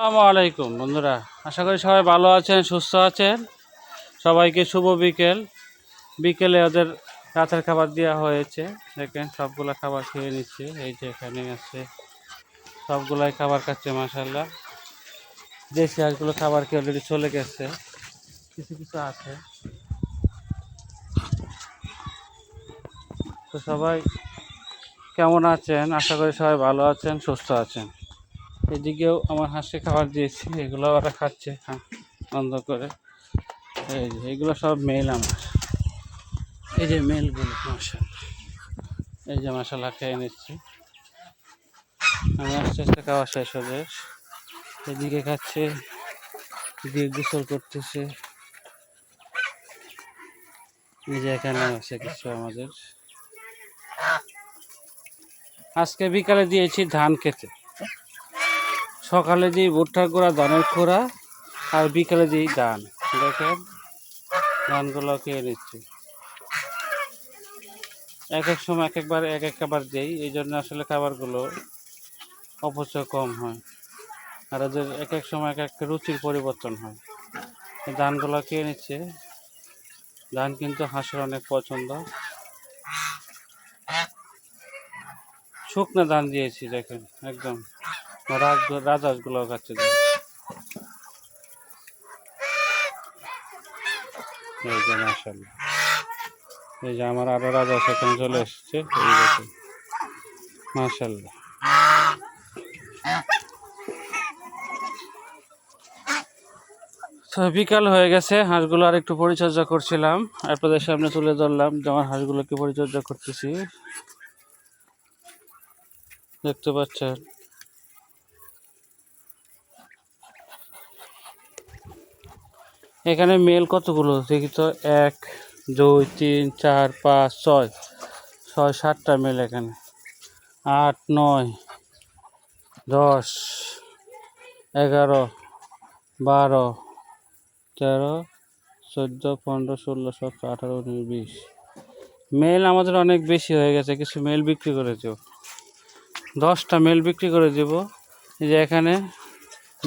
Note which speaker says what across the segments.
Speaker 1: আসসালামু আলাইকুম, বন্ধুরা। আশা করি সবাই ভালো আছেন, সুস্থ আছেন। সবাইকে শুভ বিকেল। বিকেলে ওদের রাতের খাবার দেওয়া হয়েছে। দেখেন, সবগুলা খাবার খেয়ে নিচ্ছে। এই যে এখানে আছে সবগুলাই খাবার খাচ্ছে মাসাল্লাহ দেশি হাঁসগুলো খাবার খেয়ে অলরেডি চলে গেছে। কিছু কিছু আছে। তো সবাই কেমন আছেন? আশা করি সবাই ভালো আছেন, সুস্থ আছেন। এদিকেও আমার হাঁসকে খাবার দিয়েছি এগুলো ওরা খাচ্ছে। হ্যাঁ বন্ধ করে। এই যে, এগুলো সব মেল আমার। এই যে মেলগুলো মশাল এই যে মশালা খেয়ে নিচ্ছি। আমি আস্তে আস্তে খাওয়া শেষ হবে এদিকে খাচ্ছে এদিকে গোসল করতেছে। এই যে এখানে আছে কিছু আমাদের। আজকে বিকালে দিয়েছি ধান খেতে। সকালে দিই ভুট্টার গোড়া, ধানের খোড়া আর বিকালে দিই ধান। দেখেন, ধানগুলো খেয়ে নিচ্ছে। এক এক সময় এক একবার, এক এক খাবার দিই। এই জন্য আসলে খাবারগুলো অপচয় কম হয়। আর ওদের এক এক সময় এক এক রুচির পরিবর্তন হয়। ধানগুলো খেয়ে নিচ্ছে? ধান কিন্তু হাঁসের অনেক পছন্দ। শুকনো ধান দিয়েছি, দেখেন, একদম। রাজ রাজহাঁসগুলো খাচ্ছে। এই যে এই যে আমার আরও রাজহাঁস এখানে চলে এসছে। এই দেখুন মাশাল্লাহ তো বিকাল হয়ে গেছে, হাঁসগুলো আর একটু পরিচর্যা করছিলাম। আপনাদের সামনে তুলে ধরলাম যে আমার হাঁসগুলোকে পরিচর্যা করতেছি। দেখতে পাচ্ছেন। এখানে মেল কতগুলো? দেখি তো, এক, দুই, তিন, চার, পাঁচ, ছয়। ছয়, সাতটা মেল এখানে। আট, নয়, দশ, এগারো, বারো, তেরো, চোদ্দ, পনেরো, ষোলো, সতেরো, আঠারো, উনিশ, বিশ। মেল আমাদের অনেক বেশি হয়ে গেছে, কিছু মেল বিক্রি করে দেবো দশটা মেল বিক্রি করে দেবো। যে এখানে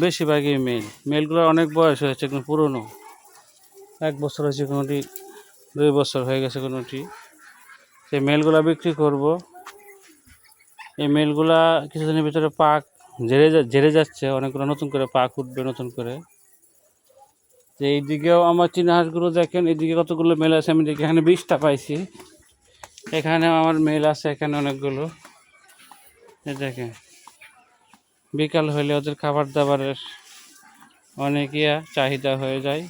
Speaker 1: বেশিরভাগই মেল মেলগুলোর অনেক বয়স হয়েছে, কিন্তু পুরনো। এক বছর হয়েছে কোনোটি, দুই বছর হয়ে গেছে কোনোটি। সেই মেলগুলা বিক্রি করব। এই মেলগুলা কিছুদিনের ভিতরে পাক জেরে ঝেড়ে যাচ্ছে, অনেকগুলো নতুন করে পাক উঠবে নতুন করে। যে এইদিকেও আমার চীনা হাঁসগুলো দেখেন, এইদিকে কতগুলো মেল আছে, আমি দেখি, এখানে বিশটা পাইছি। এখানেও আমার মেল আছে, এখানে অনেকগুলো। দেখেন, বিকাল হলে ওদের খাবার দাবারের অনেক ইয়া চাহিদা হয়ে যায়।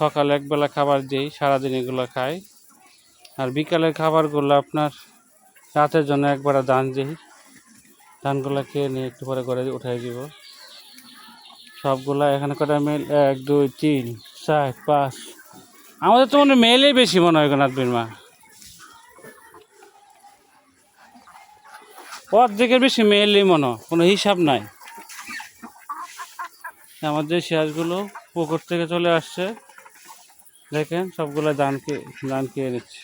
Speaker 1: সকালে একবেলা খাবার দিই, সারাদিন এগুলো খাই। আর বিকালের খাবারগুলো আপনার রাতের জন্য একবার ধান দিই। ধানগুলো খেয়ে নিয়ে একটু পরে করে উঠাই দিব। সবগুলা এখানে কটা মেল এক, দুই, তিন, চার, পাঁচ। আমাদের তো মনে মেলেই বেশি মনে হয় নাথবির মা। অর্ধেকের বেশি মেলই মনে কোনো হিসাব নাই। আমাদের শেয়ারগুলো পুকুর থেকে চলে আসছে দেখেন সবগুলো দান ধান খেয়ে নিচ্ছে